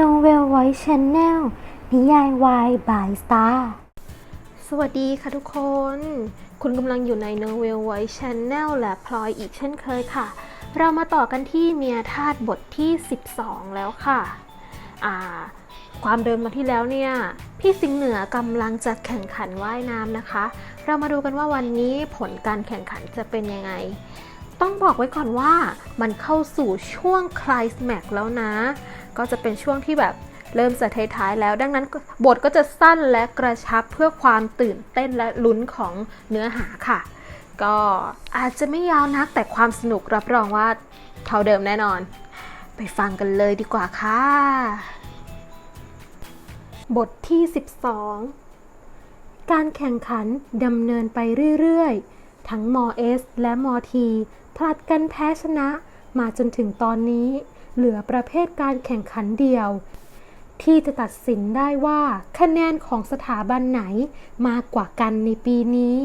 Novel Voice Channel นิยายวายบายสตาร์สวัสดีค่ะทุกคน คุณกำลังอยู่ใน Novel Voice Channel และพลอยอีกเช่นเคยค่ะ เรามาต่อกันที่เมียทาสบทที่ 12 แล้วค่ะ อ่า ความเดิมมาที่แล้วเนี่ย พี่สิงเหนือกำลังจะแข่งขันว่ายน้ำนะคะ เรามาดูกันว่าวันนี้ผลการแข่งขันจะเป็นยังไง ต้องบอกไว้ก่อนว่ามันเข้าสู่ช่วงคลายแม็กแล้วนะ ก็จะเป็นช่วงที่แบบเริ่มจะท้ายๆแล้ว ดังนั้นบทก็จะสั้นและกระชับเพื่อความตื่นเต้นและลุ้นของเนื้อหาค่ะ ก็อาจจะไม่ยาวนักแต่ความสนุกรับรองว่าเท่าเดิมแน่นอน ไปฟังกันเลยดีกว่าค่ะ บทที่ 12 การแข่งขันดำเนินไปเรื่อยๆ ทั้งมอ S และมอ T ผลัดกันแพ้ชนะมาจนถึงตอนนี้ เหลือประเภทการแข่งขันเดียว ที่จะตัดสินได้ว่าคะแนนของสถาบันไหนมากกว่ากันในปีนี้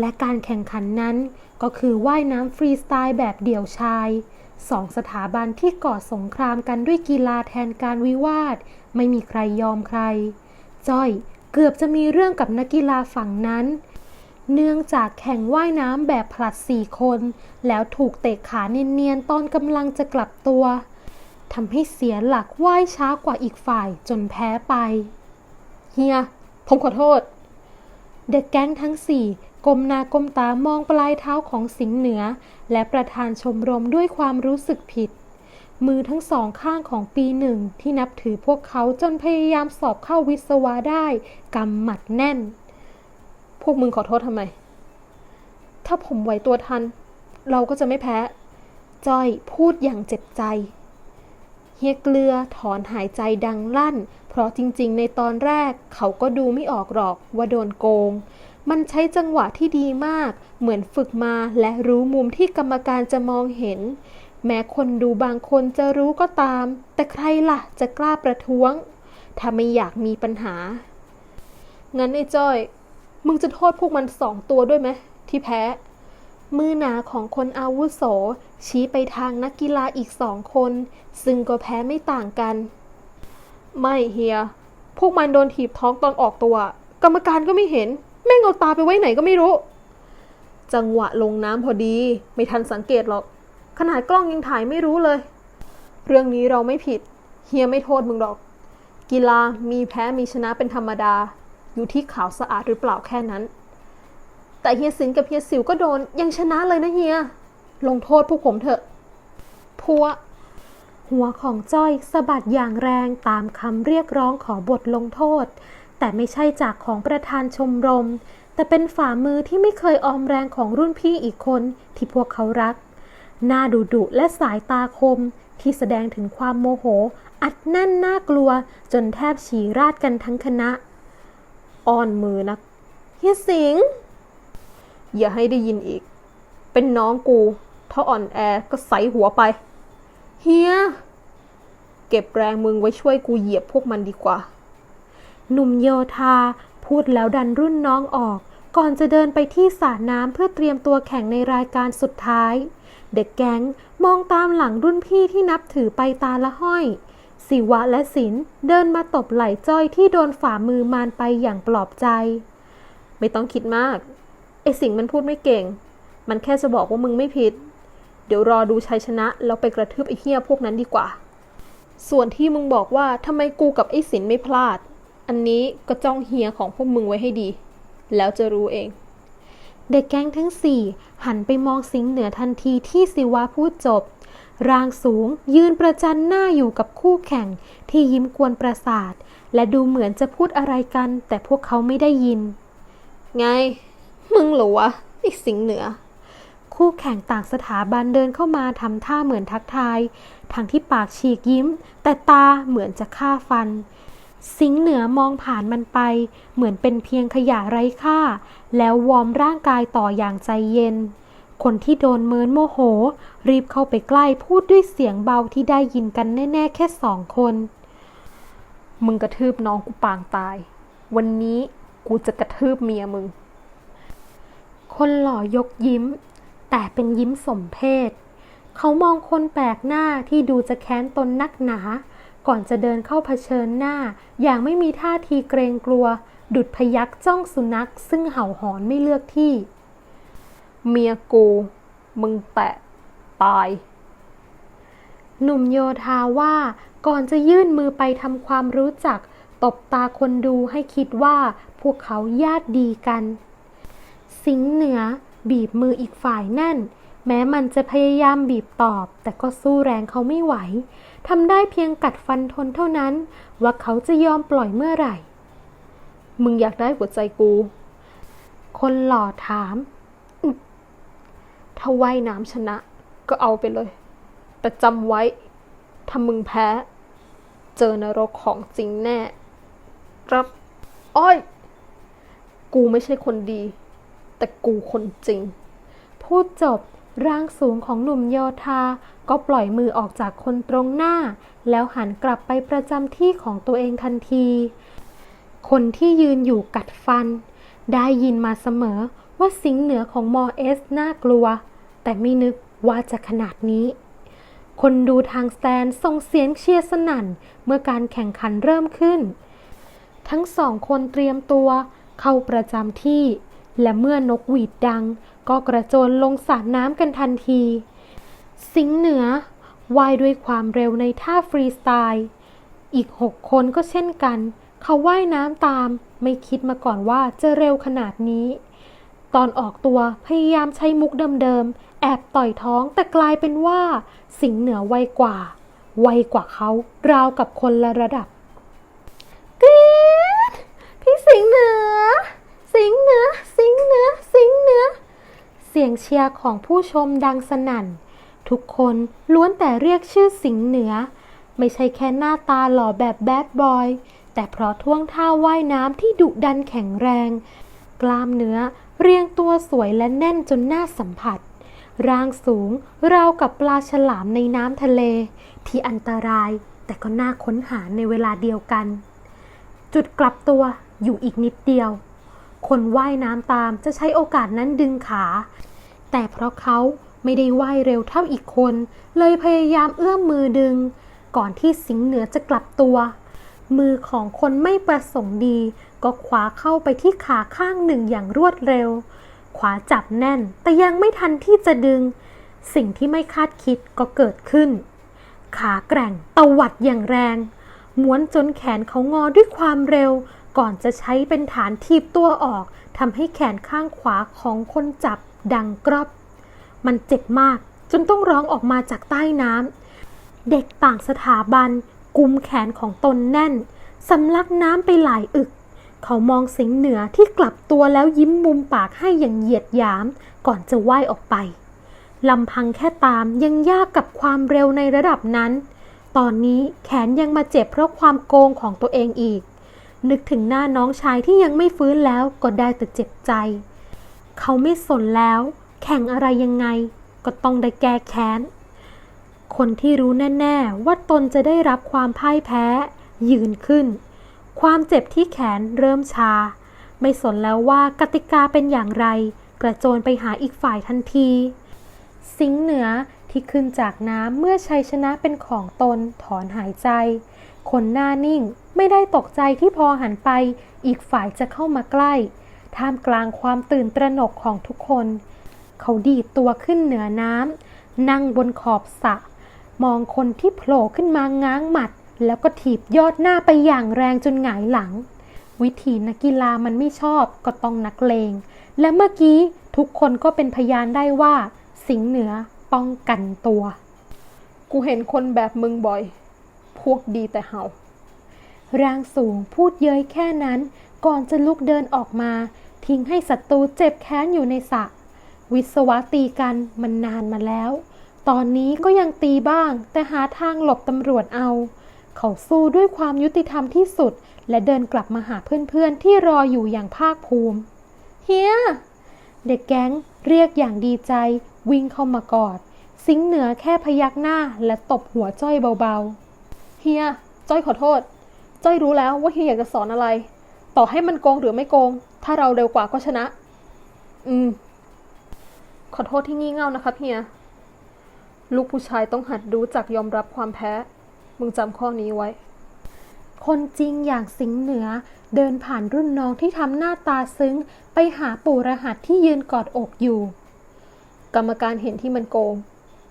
และการแข่งขันนั้นก็คือว่ายน้ำฟรีสไตล์แบบเดี่ยวชายสองสถาบันที่ก่อสงครามกันด้วยกีฬาแทนการวิวาท ไม่มีใครยอมใคร จ้อยเกือบจะมีเรื่องกับนักกีฬาฝั่งนั้น เนื่องจากแข่งว่ายน้ำแบบผลัดสี่คน แล้วถูกเตะขาเนียนๆตอนกำลังจะกลับตัวทำให้เสียหลักว่ายช้ากว่าอีกฝ่ายจนแพ้ไป เฮีย ผมขอโทษ เด็กแก๊งทั้งสี่ก้มหน้าก้มตามองปลายเท้าของสิงเหนือ และประธานชมรมด้วยความรู้สึกผิด มือทั้งสองข้างของปีหนึ่งที่นับถือพวกเขาจนพยายามสอบเข้าวิศวะได้กำหมัดแน่น วกมึงขอโทษทำไม ถ้าผมไหวตัวทัน เราก็จะไม่แพ้ จ้อยพูดอย่างเจ็บใจ เฮียเกลือถอนหายใจดังลั่น เพราะจริงๆ ในตอนแรกเขาก็ดูไม่ออกหรอกว่าโดนโกง มันใช้จังหวะที่ดีมาก เหมือนฝึกมาและรู้มุมที่กรรมการจะมองเห็น แม้คนดูบางคนจะรู้ก็ตาม แต่ใครล่ะจะกล้าประท้วง ถ้าไม่อยากมีปัญหา งั้นไอ้จ้อย มึงจะโทษพวกมันสองตัวด้วยไหมที่แพ้ มือหนาของคนอาวุโส ชี้ไปทางนักกีฬาอีกสองคน ซึ่งก็แพ้ไม่ต่างกัน ไม่เฮีย พวกมันโดนถีบท้องตอนออกตัว กรรมการก็ไม่เห็น แม่งเอาตาไปไว้ไหนก็ไม่รู้ จังหวะลงน้ำพอดี ไม่ทันสังเกตหรอก ขนาดกล้องยังถ่ายไม่รู้เลย เรื่องนี้เราไม่ผิด เฮียไม่โทษมึงหรอก กีฬามีแพ้มีชนะเป็นธรรมดา อยู่ที่ขาวสะอาดหรือเปล่าแค่นั้น แต่เฮียสินกับเฮียสิวก็โดนยังชนะเลยนะเฮีย ลงโทษพวกผมเถอะพัวหัวของจ้อยสะบัดอย่างแรงตามคำเรียกร้องขอบทลงโทษ แต่ไม่ใช่จากของประธานชมรม แต่เป็นฝ่ามือที่ไม่เคยออมแรงของรุ่นพี่อีกคนที่พวกเขารัก หน้าดุดุและสายตาคมที่แสดงถึงความโมโห อัดแน่นน่ากลัวจนแทบฉี่ราดกันทั้งคณะ อ่อนมือนักเฮียสิง อย่าให้ได้ยินอีก เป็นน้องกู ถ้าอ่อนแอก็ใส่หัวไป เฮีย เก็บแรงมึงไว้ช่วยกูเหยียบพวกมันดีกว่า หนุ่มโยธาพูดแล้วดันรุ่นน้องออก ก่อนจะเดินไปที่สระน้ำเพื่อเตรียมตัวแข่งในรายการสุดท้าย เด็กแก๊งมองตามหลังรุ่นพี่ที่นับถือไปตาละห้อย สิวะและศิลเดินมาตบไหล่จ้อยที่โดนฝ่ามือมานไปอย่างปลอบใจ ไม่ต้องคิดมาก ไอสิ่งมันพูดไม่เก่ง มันแค่จะบอกว่ามึงไม่ผิด เดี๋ยวรอดูชัยชนะแล้วไปกระทืบไอเฮียพวกนั้นดีกว่า ส่วนที่มึงบอกว่าทำไมกูกับไอสินไม่พลาด อันนี้ก็จ้องเฮียของพวกมึงไว้ให้ดี แล้วจะรู้เอง เด็กแก๊งทั้งสี่หันไปมองสิงเหนือทันทีที่สิวะพูดจบ ร่างสูงยืนประจันหน้าอยู่กับคู่แข่งที่ยิ้มกวนประสาท และดูเหมือนจะพูดอะไรกัน แต่พวกเขาไม่ได้ยิน ไง มึงเหรอวะไอ้สิงห์เหนือ คู่แข่งต่างสถาบันเดินเข้ามาทำท่าเหมือนทักทาย ทั้งที่ปากฉีกยิ้ม แต่ตาเหมือนจะฆ่าฟัน สิงห์เหนือมองผ่านมันไป เหมือนเป็นเพียงขยะไร้ค่า แล้ววอร์มร่างกายต่ออย่างใจเย็น คนที่โดนเมินโมโห รีบเข้าไปใกล้พูดด้วยเสียงเบาที่ได้ยินกันแน่ ๆ แค่สองคน มึงกระทืบน้องกูปางตาย วันนี้กูจะกระทืบเมียมึง คนหล่อยกยิ้ม แต่เป็นยิ้มสมเพศ เขามองคนแปลกหน้าที่ดูจะแค้นตนนักหนา ก่อนจะเดินเข้าเผชิญหน้า อย่างไม่มีท่าทีเกรงกลัว ดุดพยักจ้องสุนัข ซึ่งเห่าหอนไม่เลือกที่ เมียกู มึงแตะ ตาย หนุ่มโยธาว่าก่อนจะยื่นมือไปทำความรู้จัก ตบตาคนดูให้คิดว่าพวกเขาญาติดีกัน สิงเหนือบีบมืออีกฝ่ายแน่น แม้มันจะพยายามบีบตอบ แต่ก็สู้แรงเขาไม่ไหวทำได้เพียงกัดฟันทนเท่านั้น ว่าเขาจะยอมปล่อยเมื่อไหร่ มึงอยากได้หัวใจกู คนหล่อถาม ถ้าว่ายน้ำชนะ ก็เอาไปเลย แต่จำไว้ถ้ามึงแพ้ เจอนรกของจริงแน่ ครับ อ้อย กูไม่ใช่คนดี แต่กูคนจริง พูดจบร่างสูงของหนุ่มโยธา ก็ปล่อยมือออกจากคนตรงหน้า แล้วหันกลับไปประจำที่ของตัวเองทันที คนที่ยืนอยู่กัดฟัน ได้ยินมาเสมอว่าสิงเหนือของมอเอสน่ากลัว แต่ไม่นึกว่าจะขนาดนี้ คนดูทางสแตนส่งเสียงเชียร์สนั่น เมื่อการแข่งขันเริ่มขึ้น ทั้งสองคนเตรียมตัวเข้าประจำที่ และเมื่อนกหวีดดัง ก็กระโจนลงสระน้ำกันทันที สิงเหนือว่ายด้วยความเร็วในท่าฟรีสไตล์อีกหกคนก็เช่นกัน เขาว่ายน้ำตาม ไม่คิดมาก่อนว่าจะเร็วขนาดนี้ ตอนออกตัวพยายามใช้มุกเดิม แอบต่อยท้องแต่กลายเป็นว่า สิงเหนือไวกว่า ไวกว่าเขาราวกับคนละระดับกรี๊ดพี่สิงเหนือ สิงเหนือ สิงเหนือ สิงเหนือ เสียงเชียร์ของผู้ชมดังสนั่น ทุกคนล้วนแต่เรียกชื่อสิงเหนือ ไม่ใช่แค่หน้าตาหล่อแบบแบดบอย แต่เพราะท่วงท่าว่ายน้ำที่ดุดันแข็งแรง กล้ามเนื้อเรียงตัวสวยและแน่นจนน่าสัมผัส ร่างสูงราวกับปลาฉลามในน้ำทะเล ที่อันตรายแต่ก็น่าค้นหาในเวลาเดียวกัน จุดกลับตัวอยู่อีกนิดเดียว คนว่ายน้ำตามจะใช้โอกาสนั้นดึงขา แต่เพราะเขาไม่ได้ว่ายเร็วเท่าอีกคน เลยพยายามเอื้อมมือดึง ก่อนที่สิงเหนือจะกลับตัว มือของคนไม่ประสงค์ดี ก็ขวาเข้าไปที่ขาข้างหนึ่งอย่างรวดเร็ว ขวาจับแน่น แต่ยังไม่ทันที่จะดึง สิ่งที่ไม่คาดคิดก็เกิดขึ้น ขาแกร่งตวัดอย่างแรง ม้วนจนแขนเขางอด้วยความเร็ว ก่อนจะใช้เป็นฐานทีบตัวออกทำให้แขนข้างขวาของคนจับดังกรอบ มันเจ็บมากจนต้องร้องออกมาจากใต้น้ำเด็กต่างสถาบันกุมแขนของตนแน่นสำลักน้ำไปหลายอึก เขามองสิงเหนือที่กลับตัวแล้วยิ้มมุมปากให้อย่างเหยียดหยาม ก่อนจะว่ายออกไปลำพังแค่ตามยังยากกับความเร็วในระดับนั้น ตอนนี้แขนยังมาเจ็บเพราะความโกงของตัวเองอีก นึกถึงหน้าน้องชายที่ยังไม่ฟื้นแล้วก็ได้แต่เจ็บใจ เขาไม่สนแล้ว แข่งอะไรยังไง ก็ต้องได้แก้แค้น คนที่รู้แน่ ๆ ว่าตนจะได้รับความพ่ายแพ้ ยืนขึ้น ความเจ็บที่แขนเริ่มชา ไม่สนแล้วว่ากติกาเป็นอย่างไร กระโจนไปหาอีกฝ่ายทันที สิงเหนือที่ขึ้นจากน้ำเมื่อชัยชนะเป็นของตนถอนหายใจ คนหน้านิ่งไม่ได้ตกใจที่พอหันไป อีกฝ่ายจะเข้ามาใกล้ ท่ามกลางความตื่นตระหนกของทุกคน เขาดีดตัวขึ้นเหนือน้ำนั่งบนขอบสระมองคนที่โผล่ขึ้นมาง้างหมัด แล้วก็ถีบยอดหน้าไปอย่างแรงจนหงายหลัง วิธีนักกีฬามันไม่ชอบก็ต้องนักเลง และเมื่อกี้ทุกคนก็เป็นพยานได้ว่า สิงห์เหนือป้องกันตัว กูเห็นคนแบบมึงบ่อย พวกดีแต่เห่าร่างสูงพูดเย้ยแค่นั้นก่อนจะลุกเดินออกมา ทิ้งให้ศัตรูเจ็บแค้นอยู่ในสระวิศวะตีกันมันนานมาแล้ว ตอนนี้ก็ยังตีบ้าง แต่หาทางหลบตำรวจเอา เขาสู้ด้วยความยุติธรรมที่สุด และเดินกลับมาหาเพื่อนๆ ที่รออยู่อย่างภาคภูมิ เฮีย เด็กแก๊งเรียกอย่างดีใจ วิ่งเข้ามากอด สิงเหนือแค่พยักหน้าและตบหัวจ้อยเบาๆ เฮีย จ้อยขอโทษ จ้อยรู้แล้วว่าเฮียอยากจะสอนอะไร ต่อให้มันโกงหรือไม่โกง ถ้าเราเร็วกว่าก็ชนะ อืม ขอโทษที่งี่เง่านะครับเฮีย ลูกผู้ชายต้องหัดรู้จักยอมรับความแพ้ มึงจำข้อนี้ไว้ คนจริงอย่างสิงเหนือ เดินผ่านรุ่นน้องที่ทำหน้าตาซึ้ง ไปหาปู่รหัสที่ยืนกอดอกอยู่ กรรมการเห็นที่มันโกง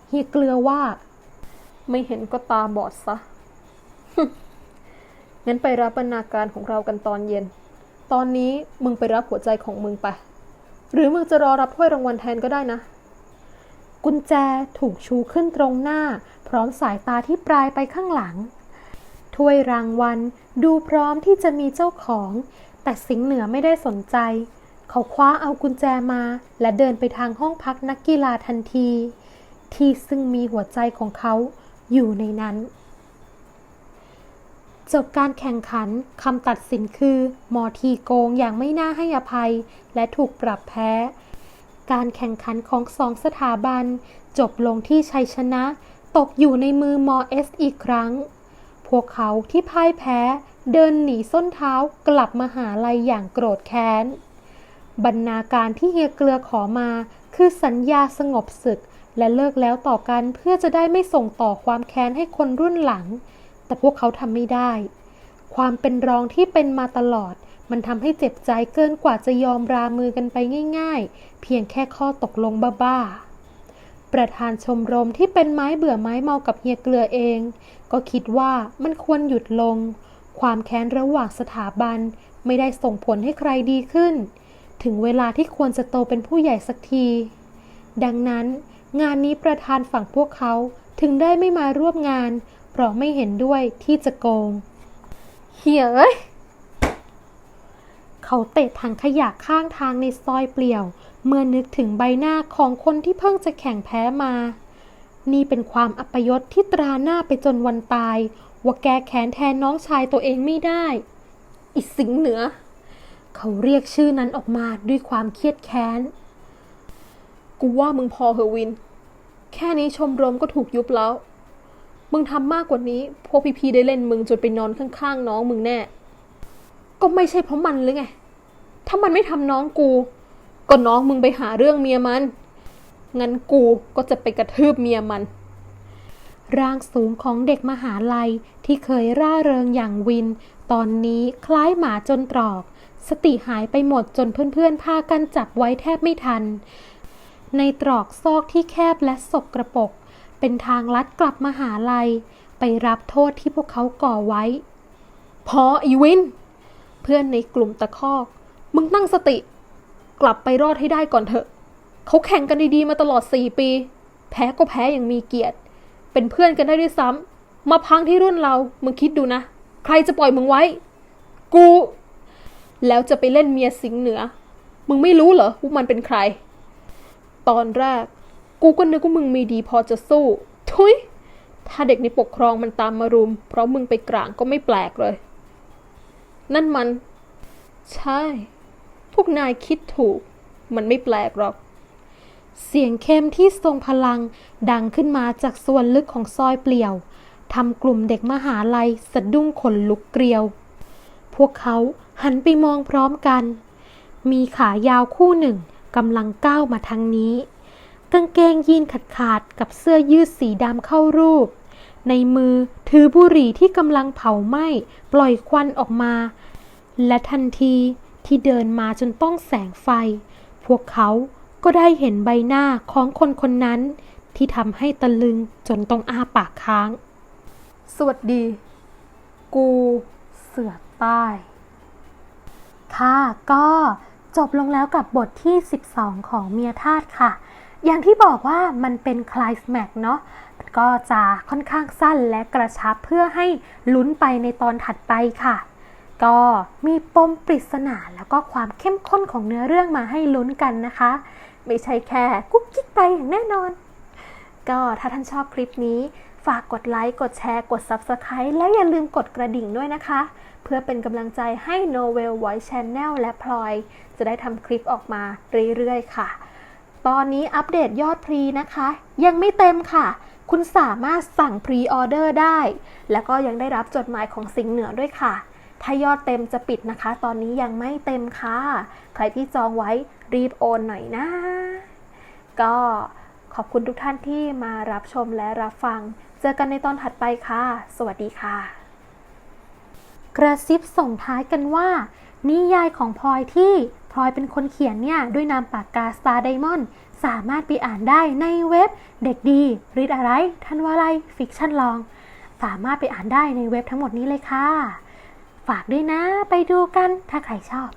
เฮียเกลือว่า ไม่เห็นก็ตาบอดซะงั้นไปรับบรรณาการของเรากันตอนเย็น ตอนนี้มึงไปรับหัวใจของมึงไป หรือมึงจะรอรับถ้วยรางวัลแทนก็ได้นะ กุญแจถูกชูขึ้นตรงหน้า พร้อมสายตาที่ปลายไปข้างหลัง ถ้วยรางวัลดูพร้อมที่จะมีเจ้าของ แต่สิงเหนือไม่ได้สนใจ เขาคว้าเอากุญแจมา และเดินไปทางห้องพักนักกีฬาทันที ที่ซึ่งมีหัวใจของเขาอยู่ในนั้น จบการแข่งขันคำตัดสินคือ มอทีโกงอย่างไม่น่าให้อภัย และถูกปรับแพ้ การแข่งขันของสองสถาบัน จบลงที่ชัยชนะ ตกอยู่ในมือมอเอสอีกครั้ง พวกเขาที่พ่ายแพ้เดินหนีส้นเท้ากลับมาหาลัยอย่างโกรธแค้น บรรณาการที่เฮียเกลือขอมา คือสัญญาสงบศึก และเลิกแล้วต่อกันเพื่อจะได้ไม่ส่งต่อความแค้นให้คนรุ่นหลัง แต่พวกเขาทำไม่ได้ ความเป็นรองที่เป็นมาตลอด มันทำให้เจ็บใจเกินกว่าจะยอมรามือกันไปง่ายๆ เพียงแค่ข้อตกลงบ้าๆ ประธานชมรมที่เป็นไม้เบื่อไม้เมากับเฮียเกลือเอง ก็คิดว่ามันควรหยุดลง ความแค้นระหว่างสถาบันไม่ได้ส่งผลให้ใครดีขึ้น ถึงเวลาที่ควรจะโตเป็นผู้ใหญ่สักที ดังนั้น งานนี้ประธานฝั่งพวกเขาถึงได้ไม่มาร่วมงาน เพราะไม่เห็นด้วยที่จะโกง เฮีย เขาเตะถังขยะข้างทางในซอยเปลี่ยว เมื่อนึกถึงใบหน้าของคนที่เพิ่งจะแข่งแพ้มา นี่เป็นความอัปยศที่ตราหน้าไปจนวันตาย ว่าแกแค้นแทนน้องชายตัวเองไม่ได้ อิสิงเหนือ เขาเรียกชื่อนั้นออกมาด้วยความเครียดแค้น กูว่ามึงพอเหอะวิน แค่นี้ชมรมก็ถูกยุบแล้ว มึงทำมากกว่านี้พวกพี่ๆได้เล่นมึงจนไปนอนข้างๆ น้องมึงแน่ ก็ไม่ใช่เพราะมันหรือไง ถ้ามันไม่ทำน้องกู ก็น้องมึงไปหาเรื่องเมียมัน งั้นกูก็จะไปกระทืบเมียมัน ร่างสูงของเด็กมหาลัยที่เคยร่าเริงอย่างวิน ตอนนี้คล้ายหมาจนตรอก สติหายไปหมดจนเพื่อนๆพากันจับไว้แทบไม่ทัน ในตรอกซอกที่แคบและสกกระปก เป็นทางลัดกลับมหาลัย ไปรับโทษที่พวกเขาก่อไว้ พออีวิน พื่อนในกลุ่มตะคอก มึงตั้งสติ กลับไปรอดให้ได้ก่อนเถอะ เขาแข่งกันดีๆมาตลอดสี่ปี แพ้ก็แพ้อย่างมีเกียรติ เป็นเพื่อนกันได้ด้วยซ้ำ มาพังที่รุ่นเรา มึงคิดดูนะ ใครจะปล่อยมึงไว้ กู แล้วจะไปเล่นเมียสิงเหนือ มึงไม่รู้เหรอว่ามันเป็นใคร ตอนแรก กูก็นึกว่ามึงมีดีพอจะสู้ ทุยถ้าเด็กในปกครองมันตามมารุม เพราะมึงไปกลางก็ไม่แปลกเลย นั่นมัน ใช่ พวกนายคิดถูก มันไม่แปลกหรอก เสียงเข้มที่ทรงพลังดังขึ้นมาจากส่วนลึกของซอยเปลี่ยวทำกลุ่มเด็กมหาลัยสะดุ้งขนลุกเกลียว พวกเขาหันไปมองพร้อมกัน มีขายาวคู่หนึ่งกำลังก้าวมาทางนี้ กางเกงยีนขาดขาดกับเสื้อยืดสีดำเข้ารูป ในมือถือบุหรี่ที่กำลังเผาไหม้ปล่อยควันออกมา และทันทีที่เดินมาจนต้องแสงไฟ พวกเขาก็ได้เห็นใบหน้าของคนคนนั้น ที่ทำให้ตะลึงจนต้องอ้าปากค้าง สวัสดี กู เสือใต้ ค่ะก็จบลงแล้วกับบทที่ 12 ของเมียทาสค่ะ อย่างที่บอกว่ามันเป็นคลายแม็กเนาะ ก็จะค่อนข้างสั้นและกระชับเพื่อให้ลุ้นไปในตอนถัดไปค่ะ ก็มีปมปริศนาแล้วก็ความเข้มข้นของเนื้อเรื่องมาให้ลุ้นกันนะคะ ไม่ใช่แค่กุ๊กกิ๊กไปอย่างแน่นอน ก็ถ้าท่านชอบคลิปนี้ฝากกดไลค์ กดแชร์ กด Subscribe และอย่าลืมกดกระดิ่งด้วยนะคะ เพื่อเป็นกำลังใจให้ Novel Voice Channel และพลอย จะได้ทำคลิปออกมาเรื่อยๆ ค่ะ ตอนนี้อัปเดตยอดพรีนะคะ ยังไม่เต็มค่ะ คุณสามารถสั่งพรีออเดอร์ได้ แล้วก็ยังได้รับจดหมายของสิงห์เหนือด้วยค่ะ ถ้ายอดเต็มจะปิดนะคะ ตอนนี้ยังไม่เต็มค่ะ ใครที่จองไว้รีบโอนหน่อยนะ ก็ขอบคุณทุกท่านที่มารับชมและรับฟัง เจอกันในตอนถัดไปค่ะ สวัสดีค่ะ กระซิบส่งท้ายกันว่า นิยายของพลอยที่ ลอยเป็นคนเขียนเนี่ย ด้วยนามปากกา Star Diamond สามารถไปอ่านได้ในเว็บเด็กดีรีดอะไรทันวาไรฟิกชันลอง สามารถไปอ่านได้ในเว็บทั้งหมดนี้เลยค่ะ ฝากด้วยนะไปดูกันถ้าใครชอบ